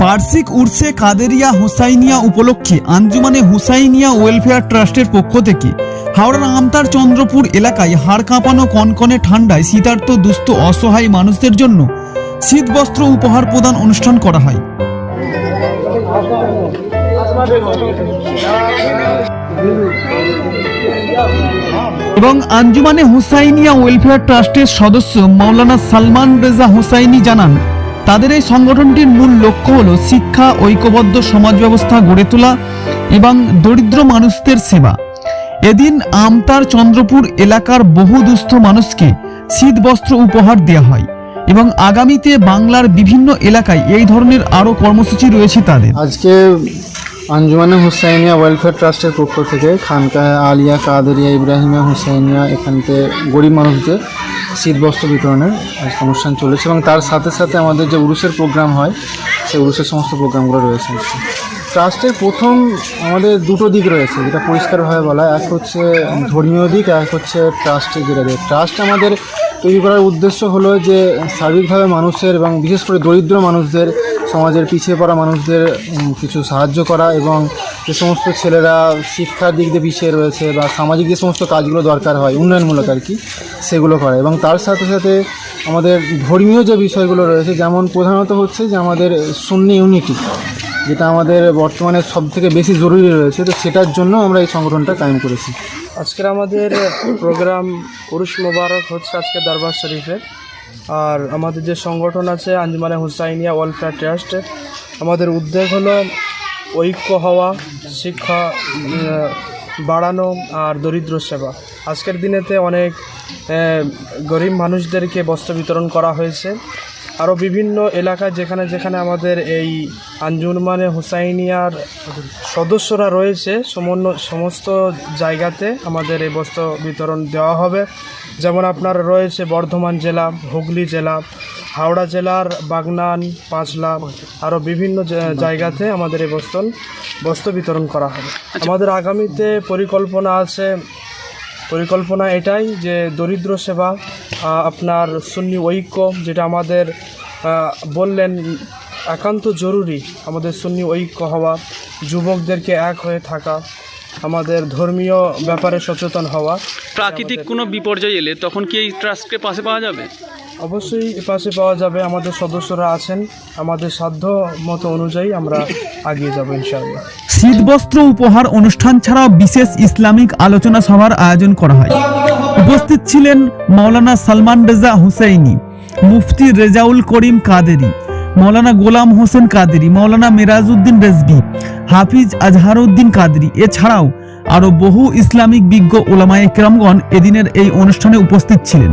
বার্ষিক উর্সে কাদেরিয়া হুসাইনিয়া উপলক্ষে আঞ্জুমানে হুসাইনিয়া ওয়েলফেয়ার ট্রাস্টের পক্ষ থেকে। হাওড়ার আমতার চন্দ্রপুর এলাকায় হাড় কাঁপানো কনকনে ঠান্ডায় শীতার্ত দুস্থ অসহায় মানুষদের জন্য শীত বস্ত্র উপহার প্রদান অনুষ্ঠান করা হয়। এবং আঞ্জুমানে হুসাইনিয়া ওয়েলফেয়ার ট্রাস্টের সদস্য মাওলানা সালমান রেজা হুসাইনি জানান তাদের এই সংগঠনটির মূল লক্ষ্য হল শিক্ষা, ঐক্যবদ্ধ সমাজ ব্যবস্থা গড়ে তোলা এবং দরিদ্র মানুষদের সেবা। এদিন আমতার চন্দ্রপুর এলাকার বহু দুস্থ মানুষকে শীত বস্ত্র উপহার দেওয়া হয় এবং আগামীতে বাংলার বিভিন্ন এলাকায় এই ধরনের আরও কর্মসূচি রয়েছে তাদের। আজকে আঞ্জুমানে হুসাইনিয়া ওয়েলফেয়ার ট্রাস্টের পক্ষ থেকে খানকা আলিয়া কাদেরিয়া ইব্রাহিমিয়া হুসাইনিয়া এখানতে গরিব মানুষদের শীতবস্ত্র বিতরণের অনুষ্ঠান চলেছে এবং তার সাথে সাথে আমাদের যে উরুষের প্রোগ্রাম হয়, সেই উরুষের সমস্ত প্রোগ্রামগুলো রয়েছে। ট্রাস্টের প্রথম আমাদের দুটো দিক রয়েছে, যেটা পরিষ্কারভাবে বলা এক হচ্ছে ধর্মীয় দিক এক হচ্ছে ট্রাস্টের যেটা দিক। ট্রাস্ট আমাদের তৈরি করার উদ্দেশ্য হলো যে, সার্বিকভাবে মানুষের এবং বিশেষ করে দরিদ্র মানুষদের, সমাজের পিছিয়ে পড়া মানুষদের কিছু সাহায্য করা এবং যে সমস্ত ছেলেরা শিক্ষার দিক দিয়ে পিছিয়ে রয়েছে বা সামাজিক যে সমস্ত কাজগুলো দরকার হয়, উন্নয়নমূলক আর কি, সেগুলো করে। এবং তার সাথে সাথে আমাদের ধর্মীয় যে বিষয়গুলো রয়েছে, যেমন প্রধানত হচ্ছে যে আমাদের সুন্নি ইউনিটি। যেটা আমাদের বর্তমানে সব থেকে বেশি জরুরি রয়েছে, তো সেটার জন্য আমরা এই সংগঠনটা কায়েম করেছি। আজকের আমাদের প্রোগ্রাম পুরুষ মোবারক হচ্ছে আজকে দরবার শরীফে আর আমাদের যে সংগঠন আছে, আঞ্জুমানে হুসাইনিয়া ওয়েলফেয়ার ট্রাস্ট, আমাদের উদ্যোগ হলো ঐক্য হওয়া, শিক্ষা বাড়ানো আর দরিদ্র সেবা। আজকের দিনেতে অনেক গরিব মানুষদেরকে বস্ত্র বিতরণ করা হয়েছে। আরও বিভিন্ন এলাকায় যেখানে যেখানে আমাদের এই আঞ্জুমানে হুসাইনিয়ার সদস্যরা রয়েছে সমস্ত জায়গাতে আমাদের এই বস্ত্র বিতরণ দেওয়া হবে। যেমন আপনার রয়েছে বর্ধমান জেলা হুগলি জেলা হাওড়া জেলার বাগনান পাঁচলা আরও বিভিন্ন জায়গাতে আমাদের এই বস্ত্র বস্ত্র বিতরণ করা হবে। আমাদের আগামীতে পরিকল্পনা আছে পরিকল্পনা এটাই যে দরিদ্র সেবা আপনার সুন্নি ঐক্য যেটা আমাদের বললেন একান্ত জরুরি আমাদের সুন্নি ঐক্য হওয়া, যুবকদেরকে এক হয়ে থাকা, আমাদের ধর্মীয় ব্যাপারে সচেতন হওয়া। প্রাকৃতিক কোনো বিপর্যয় এলে তখন কি এই ট্রাস্টকে পাশে পাওয়া যাবে? অবশ্যই পাশে পাওয়া যাবে আমাদের সদস্যরা আছেন। আমাদের সাধ্য মতো অনুযায়ী আমরা আগিয়ে যাব ইনশাআল্লাহ। শীতবস্ত্র উপহার অনুষ্ঠান ছাড়াও বিশেষ ইসলামিক আলোচনা সভার আয়োজন করা হয়। উপস্থিত ছিলেন মাওলানা সালমান রেজা হুসাইনি, মুফতি রেজাউল করিম কাদেরি, মাওলানা গোলাম হোসেন কাদেরি, মাওলানা মিরাজউদ্দিন রেজবি হাফিজ আজহারউদ্দিন কাদেরি। এছাড়াও আরও বহু ইসলামিক বিজ্ঞ ওলামায়ে কেরামগণ এদিনের এই অনুষ্ঠানে উপস্থিত ছিলেন।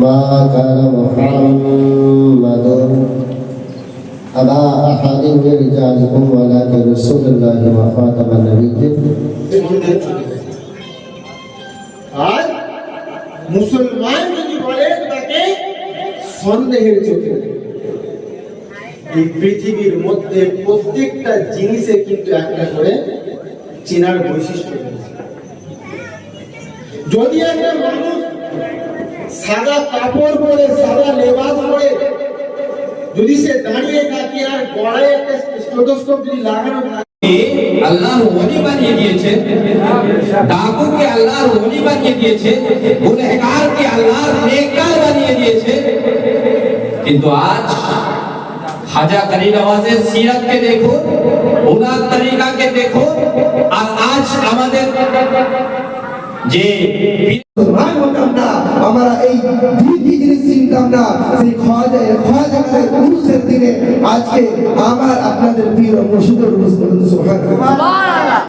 ما كان محمد أبا أحد من رجالكم ولكن رسول الله وخاتم النبيين আর মুসলমান যদি বলে তাকে সন্দেহের চোখে এই পৃথিবীর মধ্যে প্রত্যেকটা জিনিসে কিন্তু একটা করে চেনার বৈশিষ্ট্য রয়েছে। যদি একটা মানুষ সাদা কাপড় পরে, সাদা লেবাস পরে। যদি সে দাঁড়িয়ে থাকে আর গলায় একটা যদি লাগানো কিন্তু আজ দেখো ওনার তরিকাকে দেখো, আর আজ আমাদের যে আমরা এই দুইটি জিনিস চিনতাম না সেই খাওয়া খাজাকার উরুসের দিনে আজকে আমার আপনাদের প্রিয় মুর্শিদুর রসুল সুবহানাল্লাহ।